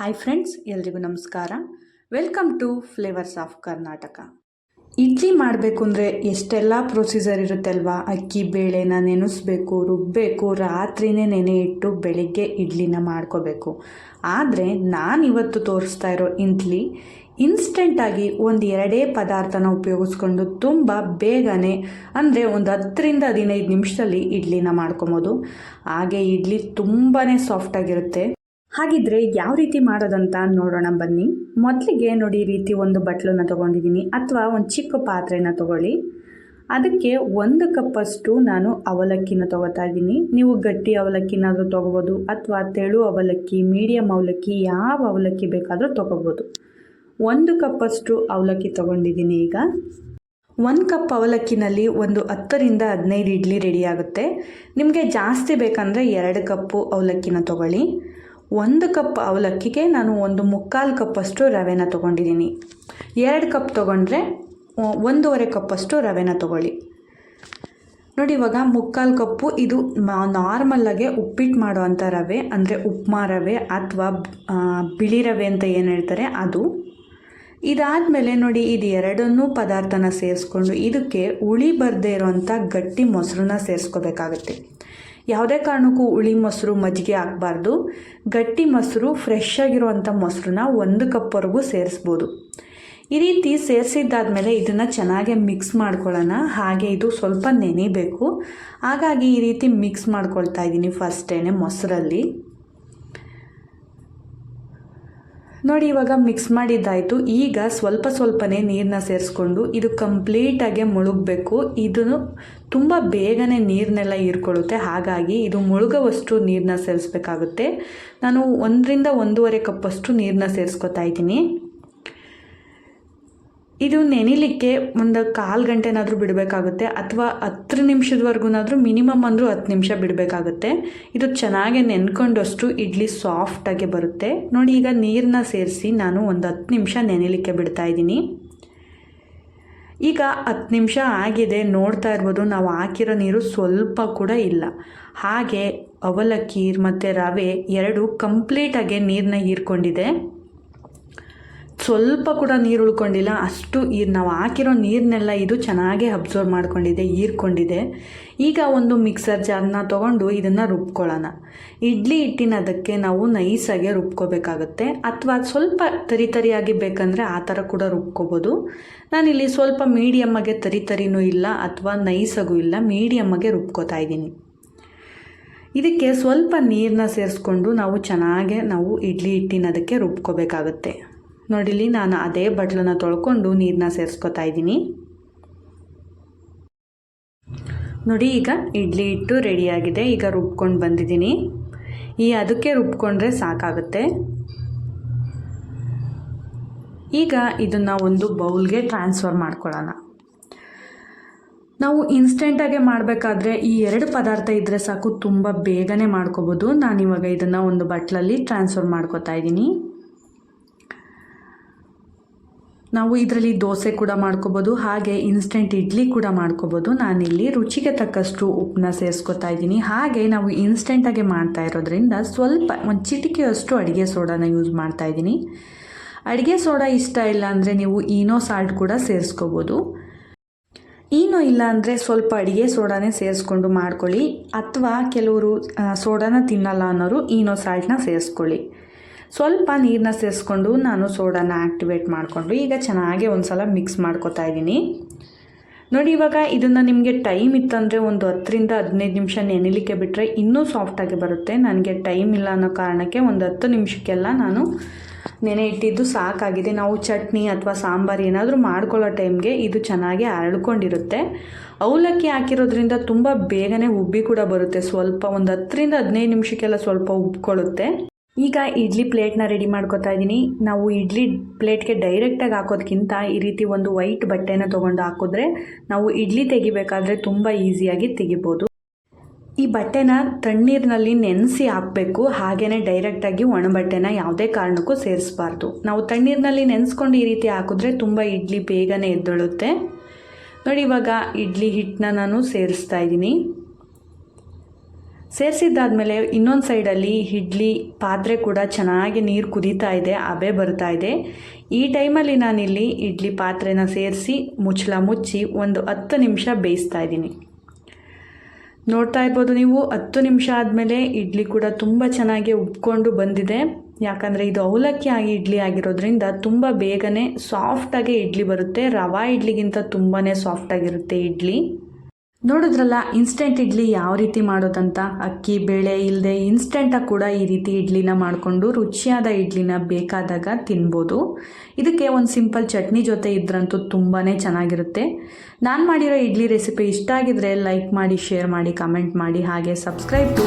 Hi friends ಎಲ್ರಿಗೂ ನಮಸ್ಕಾರ. Welcome to flavours of Karnataka idli ಮಾಡಬೇಕು ಅಂದರೆ ಎಷ್ಟೆಲ್ಲ ಪ್ರೊಸೀಜರ್ ಇರುತ್ತೆ ಅಲ್ವಾ ಅಕ್ಕಿ, ಬೇಳೆನ ನೆನೆಸ್ಬೇಕು ರುಬ್ಬಬೇಕು ರಾತ್ರಿನೇ ನೆನೆ ಇಟ್ಟು ಬೆಳಿಗ್ಗೆ ಇಡ್ಲಿನ ಮಾಡ್ಕೋಬೇಕು. ಆದರೆ ನಾನಿವತ್ತು ತೋರಿಸ್ತಾ ಇರೋ ಇಡ್ಲಿ ಇನ್ಸ್ಟೆಂಟಾಗಿ ಒಂದು ಎರಡೇ ಪದಾರ್ಥನ ಉಪಯೋಗಿಸ್ಕೊಂಡು ತುಂಬ ಬೇಗನೆ ಅಂದರೆ ಒಂದು ಹತ್ತರಿಂದ ಹದಿನೈದು ನಿಮಿಷದಲ್ಲಿ ಇಡ್ಲಿನ ಮಾಡ್ಕೊಬೋದು. ಹಾಗೆ ಇಡ್ಲಿ ತುಂಬಾ ಸಾಫ್ಟಾಗಿರುತ್ತೆ ಹಾಗಿದ್ರೆ ಯಾವ ರೀತಿ ಮಾಡೋದಂತ ನೋಡೋಣ ಬನ್ನಿ. ಮೊದಲಿಗೆ ನೋಡಿ ಈ ರೀತಿ ಒಂದು ಬಟ್ಲನ್ನ ತೊಗೊಂಡಿದ್ದೀನಿ. ಅಥವಾ ಒಂದು ಚಿಕ್ಕ ಪಾತ್ರೆನ ತೊಗೊಳ್ಳಿ. ಅದಕ್ಕೆ ಒಂದು ಕಪ್ಪಷ್ಟು ನಾನು ಅವಲಕ್ಕಿನ ತೊಗೋತಾ ಇದ್ದೀನಿ. ನೀವು ಗಟ್ಟಿ ಅವಲಕ್ಕಿನಾದರೂ ತೊಗೋಬೋದು, ಅಥವಾ ತೆಳು ಅವಲಕ್ಕಿ ಮೀಡಿಯಮ್ ಅವಲಕ್ಕಿ, ಯಾವ ಅವಲಕ್ಕಿ ಬೇಕಾದರೂ ತೊಗೋಬೋದು. ಒಂದು ಕಪ್ಪಷ್ಟು ಅವಲಕ್ಕಿ ತೊಗೊಂಡಿದ್ದೀನಿ ಈಗ. ಒಂದು ಕಪ್ ಅವಲಕ್ಕಿನಲ್ಲಿ ಒಂದು ಹತ್ತರಿಂದ ಹದಿನೈದು ಇಡ್ಲಿ ರೆಡಿಯಾಗುತ್ತೆ ನಿಮಗೆ ಜಾಸ್ತಿ ಬೇಕಂದರೆ ಎರಡು ಕಪ್ಪು ಅವಲಕ್ಕಿನ ತೊಗೊಳ್ಳಿ. ಒಂದು ಕಪ್ ಅವಲಕ್ಕಿಗೆ ನಾನು ಒಂದು ಮುಕ್ಕಾಲು ಕಪ್ಪಷ್ಟು ರವೆನ ತೊಗೊಂಡಿದ್ದೀನಿ. ಎರಡು ಕಪ್ ತೊಗೊಂಡ್ರೆ ಒಂದೂವರೆ ಕಪ್ಪಷ್ಟು ರವೆನ ತೊಗೊಳ್ಳಿ. ನೋಡಿ, ಇವಾಗ ಮುಕ್ಕಾಲು ಕಪ್ಪು, ಇದು ನಾರ್ಮಲ್ಲಾಗೆ ಉಪ್ಪಿಟ್ಟು ಮಾಡುವಂಥ ರವೆ, ಅಂದರೆ ಉಪ್ಮಾ ರವೆ ಅಥವಾ ಬಿಳಿ ರವೆ ಅಂತ ಏನು ಹೇಳ್ತಾರೆ, ಅದು. ಇದಾದಮೇಲೆ ನೋಡಿ, ಇದು ಎರಡನ್ನೂ ಪದಾರ್ಥನ ಸೇರಿಸ್ಕೊಂಡು, ಇದಕ್ಕೆ ಹುಳಿ ಬರದೇ ಇರೋವಂಥ ಗಟ್ಟಿ ಮೊಸರನ್ನ ಸೇರಿಸ್ಕೋಬೇಕಾಗತ್ತೆ. ಯಾವುದೇ ಕಾರಣಕ್ಕೂ ಹುಳಿ ಮೊಸರು ಮಜ್ಜಿಗೆ ಹಾಕಬಾರ್ದು. ಗಟ್ಟಿ ಮೊಸರು ಫ್ರೆಶ್ ಆಗಿರುವಂಥ ಮೊಸರನ್ನ ಒಂದು ಕಪ್ವರೆಗೂ ಸೇರಿಸ್ಬೋದು. ಈ ರೀತಿ ಸೇರಿಸಿದ್ದಾದಮೇಲೆ ಇದನ್ನು ಚೆನ್ನಾಗಿ ಮಿಕ್ಸ್ ಮಾಡ್ಕೊಳ್ಳೋಣ. ಹಾಗೆ ಇದು ಸ್ವಲ್ಪ ನೆನಿಬೇಕು. ಹಾಗಾಗಿ ಈ ರೀತಿ ಮಿಕ್ಸ್ ಮಾಡ್ಕೊಳ್ತಾ ಇದ್ದೀನಿ ಫಸ್ಟೇನೆ ಮೊಸರಲ್ಲಿ. ನೋಡಿ, ಇವಾಗ ಮಿಕ್ಸ್ ಮಾಡಿದ್ದಾಯಿತು. ಈಗ ಸ್ವಲ್ಪ ಸ್ವಲ್ಪನೇ ನೀರನ್ನ ಸೇರಿಸ್ಕೊಂಡು ಇದು ಕಂಪ್ಲೀಟಾಗಿ ಮುಳುಗಬೇಕು. ಇದನ್ನು ತುಂಬ ಬೇಗನೆ ನೀರನ್ನೆಲ್ಲ ಹೀರ್ಕೊಳ್ಳುತ್ತೆ. ಹಾಗಾಗಿ ಇದು ಮುಳುಗುವಷ್ಟು ನೀರನ್ನ ಸೇರಿಸ್ಬೇಕಾಗುತ್ತೆ. ನಾನು ಒಂದರಿಂದ ಒಂದೂವರೆ ಕಪ್ಪಷ್ಟು ನೀರನ್ನ ಸೇರಿಸ್ಕೊತಾ ಇದ್ದೀನಿ. ಇದು ನೆನಿಲಿಕ್ಕೆ ಒಂದು ಕಾಲು ಗಂಟೆನಾದರೂ ಬಿಡಬೇಕಾಗುತ್ತೆ ಅಥವಾ ಹತ್ತು ನಿಮಿಷದವರೆಗೂನಾದರೂ ಮಿನಿಮಮ್ ಅಂದರೂ ಹತ್ತು ನಿಮಿಷ ಬಿಡಬೇಕಾಗುತ್ತೆ. ಇದು ಚೆನ್ನಾಗಿ ನೆನ್ಕೊಂಡಷ್ಟು ಇಡ್ಲಿ ಸಾಫ್ಟಾಗಿ ಬರುತ್ತೆ. ನೋಡಿ, ಈಗ ನೀರನ್ನ ಸೇರಿಸಿ ನಾನು ಒಂದು ಹತ್ತು ನಿಮಿಷ ನೆನೆಲಿಕ್ಕೆ ಬಿಡ್ತಾ ಇದ್ದೀನಿ. ಈಗ ಹತ್ತು ನಿಮಿಷ ಆಗಿದೆ, ನೋಡ್ತಾ ಇರ್ಬೋದು, ನಾವು ಹಾಕಿರೋ ನೀರು ಸ್ವಲ್ಪ ಕೂಡ ಇಲ್ಲ. ಹಾಗೆ ಅವಲಕ್ಕಿ ಮತ್ತು ರವೆ ಎರಡು ಕಂಪ್ಲೀಟಾಗಿ ನೀರನ್ನ ಹೀರ್ಕೊಂಡಿದೆ. ಸ್ವಲ್ಪ ಕೂಡ ನೀರು ಉಳ್ಕೊಂಡಿಲ್ಲ. ಅಷ್ಟು ಈ ನಾವು ಹಾಕಿರೋ ನೀರನ್ನೆಲ್ಲ ಇದು ಚೆನ್ನಾಗಿ ಅಬ್ಸರ್ವ್ ಮಾಡ್ಕೊಂಡಿದೆ, ಹೀರ್ಕೊಂಡಿದೆ. ಈಗ ಒಂದು ಮಿಕ್ಸರ್ ಜಾರ್ನ ತೊಗೊಂಡು ಇದನ್ನು ರುಬ್ಕೊಳ್ಳೋಣ. ಇಡ್ಲಿ ಹಿಟ್ಟಿನ ಅದಕ್ಕೆ ನಾವು ನೈಸಾಗೆ ರುಬ್ಕೋಬೇಕಾಗುತ್ತೆ. ಅಥವಾ ಸ್ವಲ್ಪ ತರಿ ತರಿಯಾಗಿ ಬೇಕಂದರೆ ಆ ಥರ ಕೂಡ ರುಬ್ಕೋಬೋದು. ನಾನಿಲ್ಲಿ ಸ್ವಲ್ಪ ಮೀಡಿಯಮ್ಮಾಗೆ ತರಿ ತರಿನೂ ಇಲ್ಲ, ಅಥವಾ ನೈಸಾಗೂ ಇಲ್ಲ ಮೀಡಿಯಮ್ಮಾಗೆ ರುಬ್ಕೋತಾ ಇದ್ದೀನಿ. ಇದಕ್ಕೆ ಸ್ವಲ್ಪ ನೀರನ್ನ ಸೇರಿಸ್ಕೊಂಡು ನಾವು ಚೆನ್ನಾಗೆ ನಾವು ಇಡ್ಲಿ ಹಿಟ್ಟಿನ ಅದಕ್ಕೆ ರುಬ್ಕೋಬೇಕಾಗುತ್ತೆ. ನೋಡಿಲಿ ನಾನು ಅದೇ ಬಟ್ಲನ್ನು ತೊಳ್ಕೊಂಡು ನೀರನ್ನ ಸೇರಿಸ್ಕೊತಾ ಇದ್ದೀನಿ. ನೋಡಿ ಈಗ ಇಡ್ಲಿ ಹಿಟ್ಟು ರೆಡಿಯಾಗಿದೆ ಈಗ ರುಬ್ಕೊಂಡು ಬಂದಿದ್ದೀನಿ. ಈ ಅದಕ್ಕೆ ರುಬ್ಕೊಂಡ್ರೆ ಸಾಕಾಗುತ್ತೆ. ಈಗ ಇದನ್ನು ಒಂದು ಬೌಲ್ಗೆ ಟ್ರಾನ್ಸ್ಫರ್ ಮಾಡ್ಕೊಳ್ಳೋಣ. ನಾವು ಇನ್ಸ್ಟೆಂಟಾಗೆ ಮಾಡಬೇಕಾದ್ರೆ ಈ ಎರಡು ಪದಾರ್ಥ ಇದ್ದರೆ ಸಾಕು, ತುಂಬ ಬೇಗನೆ ಮಾಡ್ಕೋಬೋದು. ನಾನಿವಾಗ ಇದನ್ನು ಒಂದು ಬಟ್ಲಲ್ಲಿ ಟ್ರಾನ್ಸ್ಫರ್ ಮಾಡ್ಕೋತಾ ಇದ್ದೀನಿ. ನಾವು ಇದರಲ್ಲಿ ದೋಸೆ ಕೂಡ ಮಾಡ್ಕೋಬೋದು, ಹಾಗೆ ಇನ್ಸ್ಟೆಂಟ್ ಇಡ್ಲಿ ಕೂಡ ಮಾಡ್ಕೋಬೋದು. ನಾನಿಲ್ಲಿ ರುಚಿಗೆ ತಕ್ಕಷ್ಟು ಉಪ್ಪನ್ನ ಸೇರಿಸ್ಕೊತಾ ಇದ್ದೀನಿ. ಹಾಗೆ ನಾವು ಇನ್ಸ್ಟೆಂಟಾಗಿ ಮಾಡ್ತಾ ಇರೋದ್ರಿಂದ ಸ್ವಲ್ಪ ಒಂದು ಚಿಟಿಕೆಯಷ್ಟು ಅಡುಗೆ ಸೋಡಾನ ಯೂಸ್ ಮಾಡ್ತಾ ಇದ್ದೀನಿ. ಅಡುಗೆ ಸೋಡಾ ಇಷ್ಟ ಇಲ್ಲ ಅಂದರೆ ನೀವು ಈನೋ ಸಾಲ್ಟ್ ಕೂಡ ಸೇರಿಸ್ಕೋಬೋದು. ಈನೋ ಇಲ್ಲ ಅಂದರೆ ಸ್ವಲ್ಪ ಅಡುಗೆ ಸೋಡಾನೇ ಸೇರಿಸ್ಕೊಂಡು ಮಾಡ್ಕೊಳ್ಳಿ. ಅಥವಾ ಕೆಲವರು ಸೋಡಾನ ತಿನ್ನಲ್ಲ ಅನ್ನೋರು ಈನೋ ಸಾಲ್ಟ್ನ ಸೇರಿಸ್ಕೊಳ್ಳಿ. ಸ್ವಲ್ಪ ನೀರನ್ನ ಸೇರಿಸ್ಕೊಂಡು ನಾನು ಸೋಡಾನ ಆ್ಯಕ್ಟಿವೇಟ್ ಮಾಡಿಕೊಂಡು ಈಗ ಚೆನ್ನಾಗಿ ಒಂದು ಸಲ ಮಿಕ್ಸ್ ಮಾಡ್ಕೊತಾ ಇದ್ದೀನಿ. ನೋಡಿ, ಇವಾಗ ಇದನ್ನು ನಿಮಗೆ ಟೈಮ್ ಇತ್ತಂದರೆ ಒಂದು ಹತ್ತರಿಂದ ಹದಿನೈದು ನಿಮಿಷ ನೆನೆಲಿಕ್ಕೆ ಬಿಟ್ಟರೆ ಇನ್ನೂ ಸಾಫ್ಟಾಗಿ ಬರುತ್ತೆ. ನನಗೆ ಟೈಮ್ ಇಲ್ಲ ಅನ್ನೋ ಕಾರಣಕ್ಕೆ ಒಂದು ಹತ್ತು ನಿಮಿಷಕ್ಕೆಲ್ಲ ನಾನು ನೆನೆ ಇಟ್ಟಿದ್ದು ಸಾಕಾಗಿದೆ. ನಾವು ಚಟ್ನಿ ಅಥವಾ ಸಾಂಬಾರು ಏನಾದರೂ ಮಾಡ್ಕೊಳ್ಳೋ ಟೈಮ್ಗೆ ಇದು ಚೆನ್ನಾಗಿ ಅರಳ್ಕೊಂಡಿರುತ್ತೆ. ಅವಲಕ್ಕಿ ಹಾಕಿರೋದ್ರಿಂದ ತುಂಬ ಬೇಗನೆ ಉಬ್ಬಿ ಕೂಡ ಬರುತ್ತೆ. ಸ್ವಲ್ಪ ಒಂದು ಹತ್ತರಿಂದ ಹದಿನೈದು ನಿಮಿಷಕ್ಕೆಲ್ಲ ಸ್ವಲ್ಪ ಉಬ್ಕೊಳ್ಳುತ್ತೆ. ಈಗ ಇಡ್ಲಿ ಪ್ಲೇಟ್ನ ರೆಡಿ ಮಾಡ್ಕೋತಾ ಇದ್ದೀನಿ. ನಾವು ಇಡ್ಲಿ ಪ್ಲೇಟ್ಗೆ ಡೈರೆಕ್ಟಾಗಿ ಹಾಕೋದಕ್ಕಿಂತ ಈ ರೀತಿ ಒಂದು ವೈಟ್ ಬಟ್ಟೆನ ತೊಗೊಂಡು ಹಾಕಿದ್ರೆ ನಾವು ಇಡ್ಲಿ ತೆಗಿಬೇಕಾದ್ರೆ ತುಂಬ ಈಸಿಯಾಗಿ ತೆಗಿಬೋದು. ಈ ಬಟ್ಟೆನ ತಣ್ಣೀರಿನಲ್ಲಿ ನೆನೆಸಿ ಹಾಕಬೇಕು. ಹಾಗೆಯೇ ಡೈರೆಕ್ಟಾಗಿ ಒಣ ಬಟ್ಟೆನ ಯಾವುದೇ ಕಾರಣಕ್ಕೂ ಸೇರಿಸಬಾರ್ದು. ನಾವು ತಣ್ಣೀರಿನಲ್ಲಿ ನೆನೆಸ್ಕೊಂಡು ಈ ರೀತಿ ಹಾಕಿದ್ರೆ ತುಂಬ ಇಡ್ಲಿ ಬೇಗನೆ ಎದ್ದೊಳುತ್ತೆ. ನೋಡಿ ಇವಾಗ ಇಡ್ಲಿ ಹಿಟ್ಟನ್ನ ನಾನು ಸೇರಿಸ್ತಾ ಇದ್ದೀನಿ. ಸೇರಿಸಿದ್ದಾದ್ಮೇಲೆ ಇನ್ನೊಂದು ಸೈಡಲ್ಲಿ ಇಡ್ಲಿ, ಪಾತ್ರೆ ಕೂಡ ಚೆನ್ನಾಗಿ ನೀರು ಕುದೀತಾ ಇದೆ, ಅಬೆ ಬರ್ತಾ ಇದೆ. ಈ ಟೈಮಲ್ಲಿ ನಾನಿಲ್ಲಿ ಇಡ್ಲಿ, ಪಾತ್ರೆನ ಸೇರಿಸಿ ಮುಚ್ಚಲ ಮುಚ್ಚಿ ಒಂದು ಹತ್ತು ನಿಮಿಷ ಬೇಯಿಸ್ತಾ ಇದ್ದೀನಿ. ನೋಡ್ತಾ ಇರ್ಬೋದು ನೀವು, ಹತ್ತು ನಿಮಿಷ ಆದಮೇಲೆ ಇಡ್ಲಿ ಕೂಡ ತುಂಬ ಚೆನ್ನಾಗಿ ಉಬ್ಕೊಂಡು ಬಂದಿದೆ. ಯಾಕಂದರೆ ಇದು ಅವಲಕ್ಕಿ ಆಗಿ ಇಡ್ಲಿ ಆಗಿರೋದ್ರಿಂದ ತುಂಬ ಬೇಗನೆ ಸಾಫ್ಟಾಗಿ ಇಡ್ಲಿ ಬರುತ್ತೆ. ರವಾ ಇಡ್ಲಿಗಿಂತ ತುಂಬಾ ಸಾಫ್ಟಾಗಿರುತ್ತೆ ಇಡ್ಲಿ. ನೋಡಿದ್ರಲ್ಲ ಇನ್ಸ್ಟೆಂಟ್ ಇಡ್ಲಿ ಯಾವ ರೀತಿ ಮಾಡೋದಂತ? ಅಕ್ಕಿ, ಬೇಳೆ ಇಲ್ಲದೆ ಇನ್ಸ್ಟೆಂಟಾಗಿ ಕೂಡ ಈ ರೀತಿ ಇಡ್ಲಿನ ಮಾಡಿಕೊಂಡು ರುಚಿಯಾದ ಇಡ್ಲಿನ ಬೇಕಾದಾಗ ತಿನ್ಬೋದು. ಇದಕ್ಕೆ ಒಂದು ಸಿಂಪಲ್ ಚಟ್ನಿ ಜೊತೆ ಇದ್ರಂತೂ ತುಂಬಾ ಚೆನ್ನಾಗಿರುತ್ತೆ. ನಾನು ಮಾಡಿರೋ ಇಡ್ಲಿ ರೆಸಿಪಿ ಇಷ್ಟ ಆಗಿದ್ರೆ ಲೈಕ್ ಮಾಡಿ ಶೇರ್ ಮಾಡಿ ಕಮೆಂಟ್ ಮಾಡಿ, ಹಾಗೆ ಸಬ್ಸ್ಕ್ರೈಬ್ ಟು